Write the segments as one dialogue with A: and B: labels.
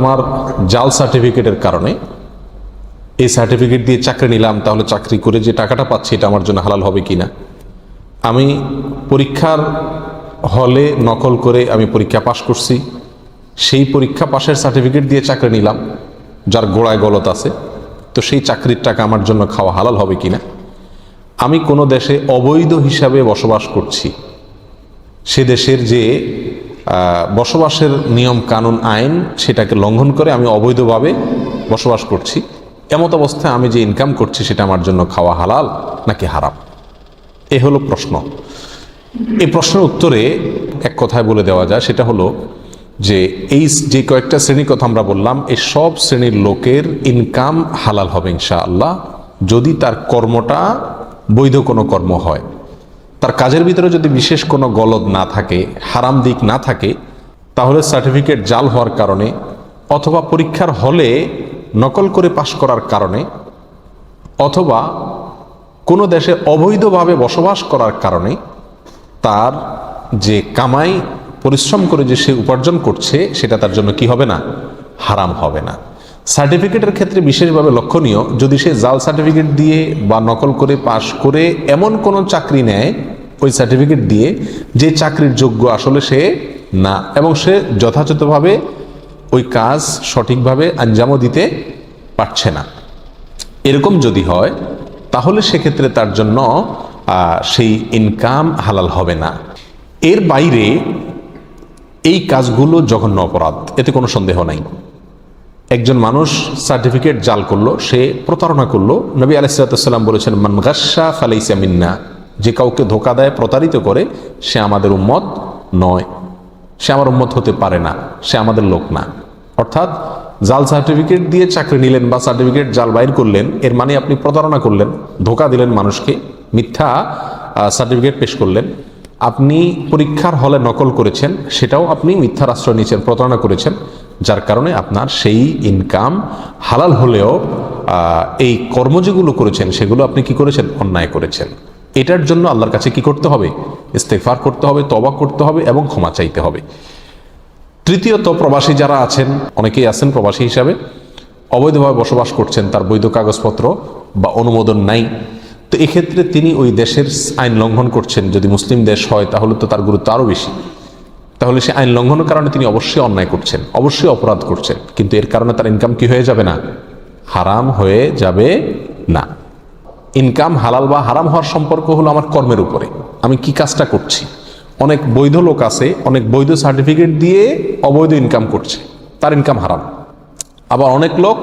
A: আমার জাল সার্টিফিকেটের কারণে এই সার্টিফিকেট দিয়ে চাকরি নিলাম, তাহলে চাকরি করে যে টাকাটা পাচ্ছি এটা আমার জন্য হালাল হবে কি না আমি পরীক্ষার হলে নকল করে আমি পরীক্ষা পাশ করছি, সেই পরীক্ষা পাশের সার্টিফিকেট দিয়ে চাকরি নিলাম, যার গোড়ায় গলত আছে, তো সেই চাকরির টাকা আমার জন্য খাওয়া হালাল হবে কি না আমি কোনো দেশে অবৈধ হিসাবে বসবাস করছি, সে দেশের যে বসবাসের নিয়ম কানুন আইন সেটাকে লঙ্ঘন করে আমি অবৈধভাবে বসবাস করছি। এমত অবস্থায় আমি যে ইনকাম করছি সেটা আমার জন্য খাওয়া হালাল নাকি হারাম? এ হলো প্রশ্ন। এই প্রশ্নের উত্তরে এক কথায় বলে দেওয়া যায়, সেটা হলো যে এই যে কয়েকটা শ্রেণির কথা আমরা বললাম, এই সব শ্রেণির লোকের ইনকাম হালাল হবে ইনশাআল্লাহ। যদি তার কর্মটা বৈধ কোনো কর্ম হয় তার কাজের ভিতরে যদি বিশেষ কোনো গলদ না থাকে, হারাম দিক না থাকে, তাহলে সার্টিফিকেট জাল হওয়ার কারণে অথবা পরীক্ষার হলে নকল করে পাশ করার কারণে অথবা কোনো দেশে অবৈধভাবে বসবাস করার কারণে তার যে কামাই, পরিশ্রম করে যে সে উপার্জন করছে, সেটা তার জন্য কি হবে না? হারাম হবে না। সার্টিফিকেটের ক্ষেত্রে বিশেষভাবে লক্ষণীয়, যদি সে জাল সার্টিফিকেট দিয়ে বা নকল করে পাশ করে এমন কোনো চাকরি নেয় ওই সার্টিফিকেট দিয়ে যে চাকরির যোগ্য আসলে সে না, এবং সে যথাযথভাবে ওই কাজ সঠিকভাবে আঞ্জামও দিতে পারছে না। এরকম যদি হয়, তাহলে সেক্ষেত্রে তার জন্য সেই ইনকাম হালাল হবে না। এর বাইরে এই কাজগুলো জঘন্য অপরাধ, এতে কোনো সন্দেহ নাই। একজন মানুষ সার্টিফিকেট জাল করল, সে প্রতারণা করল। নবী আলাইসালাম বলেছেন, মান গাসা ফালাইসা মিন্না। যে কাউকে ধোকা দেয়, প্রতারিত করে, সে আমাদের উম্মত নয়। সে আমার উম্মত হতে পারে না, সে আমাদের লোক না। অর্থাৎ জাল সার্টিফিকেট দিয়ে চাকরি নিলেন বা সার্টিফিকেট জাল বাইর করলেন, এর মানে আপনি প্রতারণা করলেন, ধোকা দিলেন মানুষকে, মিথ্যা সার্টিফিকেট পেশ করলেন। আপনি পরীক্ষার হলে নকল করেছেন, সেটাও আপনি মিথ্যার আশ্রয় নিয়েছেন প্রতারণা করেছেন, যার কারণে আপনার সেই ইনকাম হালাল হলেও এই কর্ম যেগুলো করেছেন, সেগুলো আপনি কি করেছেন? অন্যায় করেছেন। এটার জন্য আল্লাহর কাছে কি করতে হবে? ইস্তেফার করতে হবে তবা করতে হবে এবং ক্ষমা চাইতে হবে। তৃতীয়ত, প্রবাসী যারা আছেন, অনেকেই আছেন প্রবাসী হিসাবে, অবৈধভাবে বসবাস করছেন, তার বৈধ কাগজপত্র বা অনুমোদন নাই। তো এক্ষেত্রে তিনি ওই দেশের আইন লঙ্ঘন করছেন। যদি মুসলিম দেশ হয়, তাহলে তো তার গুরুত্ব আরও বেশি। তাহলে সে আইন লঙ্ঘনের কারণে তিনি অবশ্যই অন্যায় করছেন, অবশ্যই অপরাধ করছেন। কিন্তু এর কারণে তার ইনকাম কি হয়ে যাবে না? হারাম হয়ে যাবে না। ইনকাম হালাল বা হারাম হওয়ার সম্পর্ক হলো আমার কর্মের উপরে। আমি কি কাজটা করছি? অনেক বৈধ লোক আছে, অনেক বৈধ সার্টিফিকেট দিয়ে অবৈধ ইনকাম করছে, তার ইনকাম হারাম। আবার অনেক লোক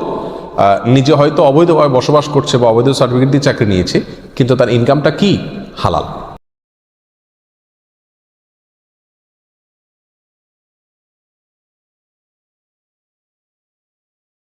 A: নিজে হয়তো অবৈধভাবে বসবাস করছে বা অবৈধ সার্টিফিকেট দিয়ে চাকরি নিয়েছে, কিন্তু তার ইনকামটা কি? হালাল।